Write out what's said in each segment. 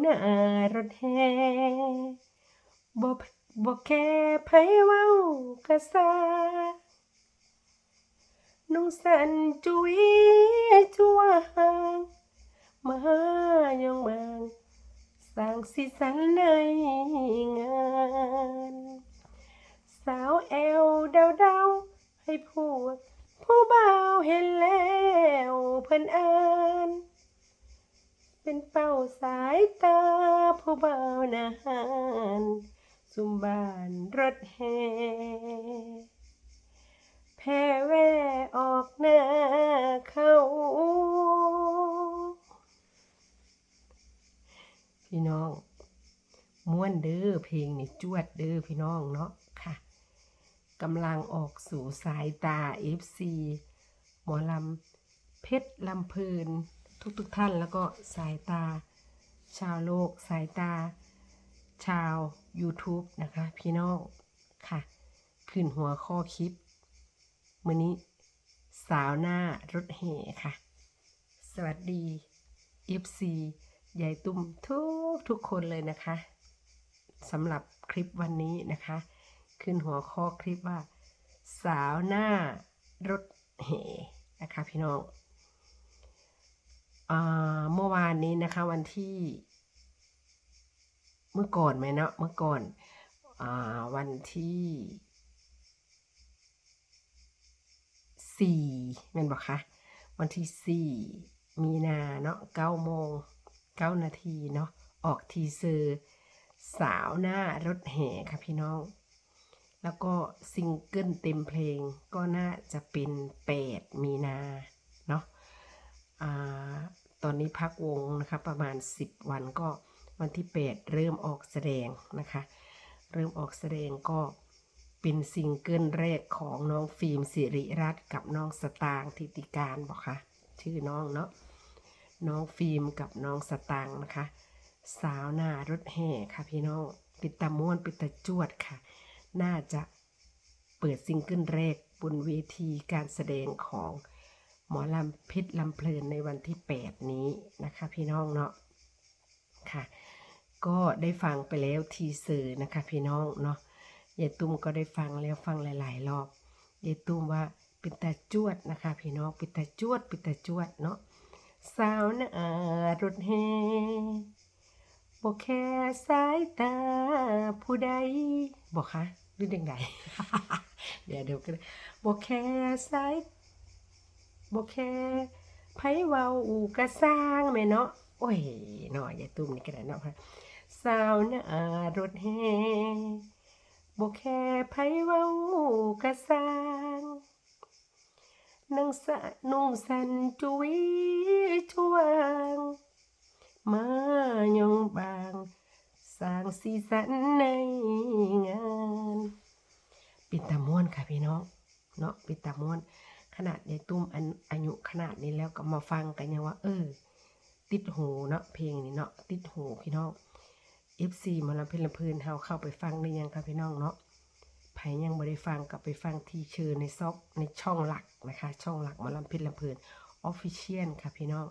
หน้ารถแห่บ่บ่แค่ไผเว้ากะซานุ่งสันจุยจัวหางมายองบางสร้างสีสันในงานสาวแอวเดาเดาๆให้พวกผู้บ่าวเห็นแล้วเพิ่นอ่าน เป็นเป้าสายตาผู้บ่าวนานสุมบานรถแห่แพ่แว่ออกหน้าเข้า พี่น้องม่วนเด้อเพลงนี่จวดเด้อพี่น้องเนาะค่ะกำลังออกสู่สายตา FC หมอลำเพชรลำเพลิน ทุกๆทท่านแล้วก็สายตา ชาวโลก สายตา ชาว YouTube นะคะ พี่น้องค่ะ ขึ้นหัวข้อคลิปมื้อนี้สาวหน้ารถแห่ค่ะ สวัสดี FC ยายตุ้มทุกทุกคนเลยนะคะสำหรับคลิปวันนี้นะคะ ขึ้นหัวข้อคลิปว่า สาวหน้ารถแห่นะคะ พี่น้อง เมื่อวานนี้นะคะวันที่ เมื่อก่อนไหมเนาะเมื่อก่อนอวันที่สี่ม่นบอกคะวันที่สี่มีนาเนาะเก้าโมงเก้านาทีเนาะออกทีเซอร์สาวหน้ารถแห่ค่ะพี่น้อง แล้วก็ซิงเกิลเต็มเพลงก็น่าจะเป็นแปดมีนาเนาะอ่า ตอนนี้พักวงนะคะประมาณ 10 วันก็วันที่ 8 เริ่มออกแสดงนะคะ เริ่มออกแสดงก็เป็นซิงเกิลแรกของน้องฟิล์มสิริรัตน์กับน้องสตางทิติการบอกค่ะชื่อน้องเนาะน้องฟิล์มกับน้องสตางนะคะ สาวหน้ารถแห่ค่ะพี่น้องปิดตาม่วนปิดตาจวดค่ะ น่าจะเปิดซิงเกิลแรกบนเวทีการแสดงของ หมอลำพชรลำเพลินในวันที่ 8 นี้นะคะ พี่น้องเนาะค่ะ ก็ได้ฟังไปแล้วทีเซอร์นะคะ พี่น้องเนาะยายตุ้มก็ได้ฟังแล้วฟังหลาย ๆ รอบยายตุ้มว่าเป็นตาจวดนะคะ พี่น้องเป็นตาจวดเป็นตาจวดเนาะสาวน้ารถแห่บอกแค่สายตาผู้ใดบอกคะหรือยังไงเดี๋ยวเดี๋ยวกันบอกแค่สาย บอกแค่ไผเว้าอูกระสร้างแม่เนาะโอ้ยเนาะยายตุ้มนี่ก็ได้เนาะค่ะสาวหน้ารถแห่บอกแค่ไผเว้ากระสร้างนังสะนุ่งสันจุยชวางมายองบางสร้างสีสันในงาน ปิดตามวนค่ะพี่น้องเนาะปิดตามวน ขนาดยายตุ้มอันอายุขนาดนี้แล้วก็มาฟังกันยังว่า เออ ติดหูเนาะเพลงนี้เนาะติดหูพี่น้อง FC หมาลำเพลินลำเพลินเฮาเข้าไปฟังได้ยังคะพี่น้องเนาะใครยังไม่ได้ฟังกลับไปฟังที่เชิญในซอกในช่องหลักนะคะ ช่องหลักมาลำเพลินลำเพลินออฟฟิเชียลค่ะพี่น้อง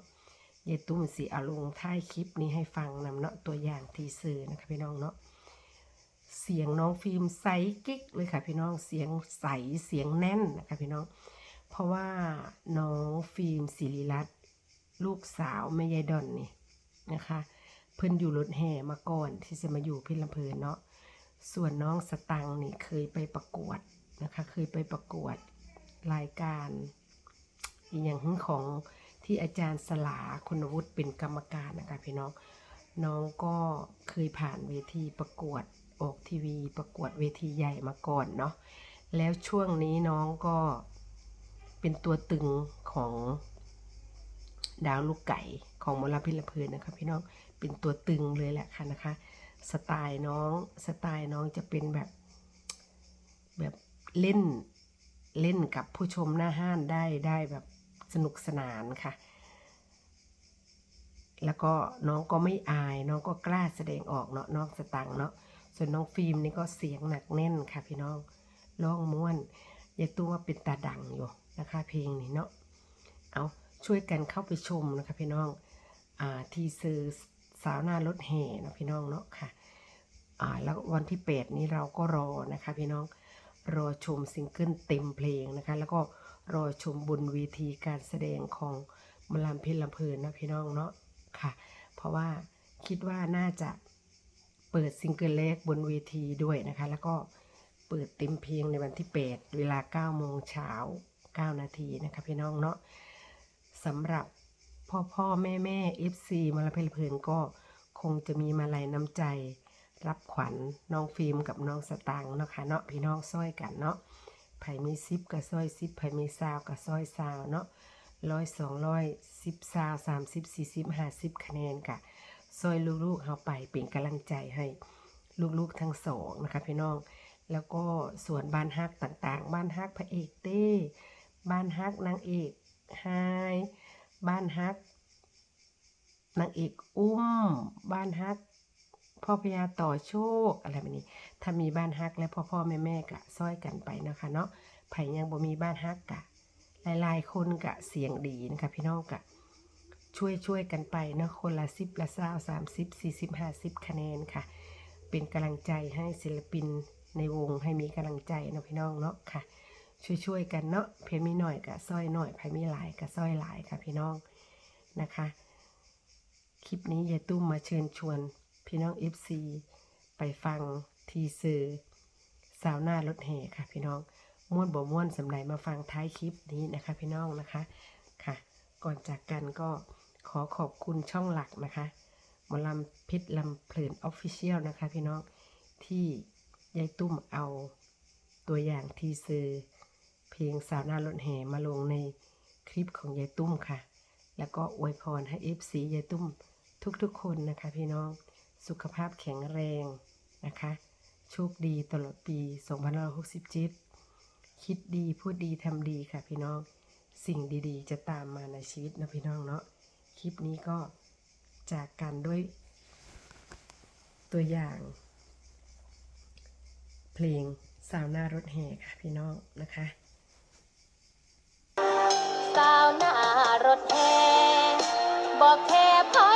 ยายตุ้มสีอาลงท้ายคลิปนี้ให้ฟังนำเนาะตัวอย่างทีเซอร์นะคะพี่น้องเนาะเสียงน้องฟิล์มใสกิ๊กเลยค่ะพี่น้องเสียงใสเสียงแน่นนะคะพี่น้อง เพราะว่าน้องฟิล์มศิริรัตน์ลูกสาวแม่ยายดอนนี่นะคะ เพิ่นอยู่รถแห่มาก่อนที่จะมาอยู่เพลินลำเพลินเนาะส่วนน้องสตังค์นี่เคยไปประกวดนะคะ เคยไปประกวดรายการอหย่างของที่อาจารย์สลาคุณวุฒิเป็นกรรมการนะคะพี่น้องน้องก็เคยผ่านเวทีประกวดออกทีวี ประกวดเวทีใหญ่มาก่อนเนาะแล้วช่วงนี้น้องก็ เป็นตัวตึงของดาวลูกไก่ของมอลพิลเพลินนะคะพี่น้องเป็นตัวตึงเลยแหละค่ะนะคะ สไตล์น้องสไตล์น้องจะเป็นแบบแบบเล่นเล่นกับผู้ชมหน้าห้านได้ได้แบบสนุกสนานค่ะ แล้วก็น้องก็ไม่อายน้องก็กล้าแสดงออกเนาะน้องสตังเนาะส่วนน้องฟิล์มนี่ก็เสียงหนักแน่นค่ะพี่น้องร้องม้วนอย่าตัวว่าเป็นตาดังอยู่ นะคะเพลงนี้เนาะเอาช่วยกันเข้าไปชมนะคะพี่น้องอ่าทีเซอร์สาวหน้ารถแห่เนาะพี่น้องเนาะค่ะอ่าแล้ววันที่ 8 นี้เราก็รอนะคะพี่น้องรอชมซิงเกิลเต็มเพลงนะคะ แล้วก็รอชมบนเวทีการแสดงของมอลำเพชรลำเพลินนะพี่น้องเนาะค่ะ เพราะว่าคิดว่าน่าจะเปิดซิงเกิลแรกบนเวทีด้วยนะคะ แล้วก็เปิดเต็มเพลงในวันที่ 8 เวลา9โมงเช้า 9 นาทีนะคะพี่น้องเนาะสำหรับพ่อพ่อแม่แม่ FC มาลำเพลเพลินก็คงจะมีมาลัยน้ำใจ รับขวัญน้องฟิล์มกับน้องสตังค์นะคะเนาะพี่น้องซ้อยกันเนาะไผมีซิปกับซ้อยซิปไผมีซาวกับซ้อยซาวเนาะร้อยสองร้อยสิบซาวสามสิบสี่สิบห้าสิบคะแนนค่ะซอยลูกๆเอาไปเป็นกำลังใจให้ลูกๆทั้งสองนะคะพี่น้อง แล้วก็ส่วนบ้านฮักต่างๆ บ้านฮักพระเอกเต้ บ้านฮักนางเอกไฮายบ้านฮักนางเอกอุ้ม บ้านฮัก พ่อพญาต่อโชคอะไรแบบนี้ ถ้ามีบ้านฮักและพ่อพ่อแม่แม่กะซ้อยกันไปนะคะเนาะไผยังบ่มีบ้านฮักกะหลายๆคนกะเสียงดีนะคะพี่น้องกะช่วยช่วยกันไปเนาะคนละสิบละเศร้าสามสิบสี่สิบห้าสิบคะแนนค่ะ เป็นกำลังใจให้ศิลปินในวงให้มีกำลังใจเนาะพี่น้องเนาะค่ะ ช่วยๆกันเนาะเพลมีหน่อยกะซ้อยหน่อยไผมีหลายกะซ้อยหลายค่ะพี่น้องนะคะ คลิปนี้ยายตุ้มมาเชิญชวนพี่น้อง FC ไปฟังทีเซอร์สาวหน้ารถแห่ค่ะพี่น้องม่วนบ่ม่วนสำหรับมาฟังท้ายคลิปนี้นะคะพี่น้องนะคะค่ะ ก่อนจากกันก็ขอขอบคุณช่องหลักนะคะหมอลำพชรลำเพลินออฟฟิเชียลนะคะพี่น้องที่ยายตุ้มเอาตัวอย่างทีเซอร์ เพลงสาวน้ารถแห่มาลงในคลิปของยายตุ้มค่ะ แล้วก็อวยพรให้ FC ยายตุ้มทุกๆคนนะคะ พี่น้องสุขภาพแข็งแรงนะคะ โชคดีตลอดปี2567คิดดีพูดดีทำดีค่ะพี่น้องสิ่งดีๆ จะตามมาในชีวิตนะพี่น้องเนาะคลิปนี้ก็จากกันด้วยตัวอย่าง เพลงสาวหน้ารถแห่ค่ะพี่น้องนะคะ ถแห่บอกแค่พอ